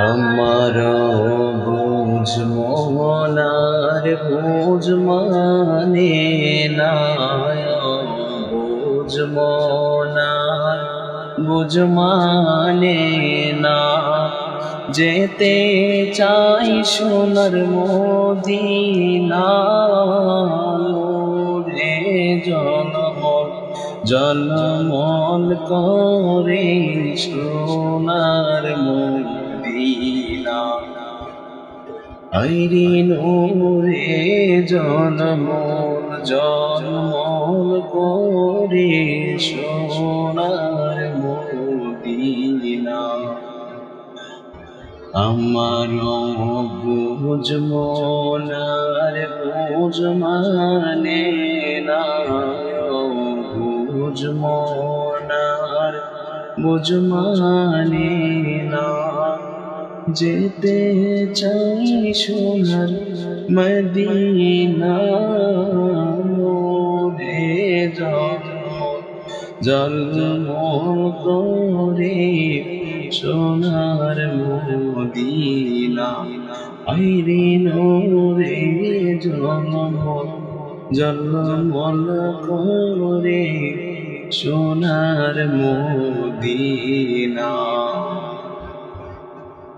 আমার বুঝ মনার বুঝ মানে না বুঝ মনার বুঝ মানে না। যেতে চাই সোনার মদিনা রে জনমল জনমল করে সোনার মদিনা। আইরি নূরে জনমল জনমল করে সোনার মদিনা আমার বুঝ মনার বুঝ মানে না বুঝ মনার বুঝ মানে না। যেতে চাই সোনার মদিনা রে জন্ম করে সোনার মদিনা। আইরে রে জন্ম জন্মল করে সোনার মদিনা।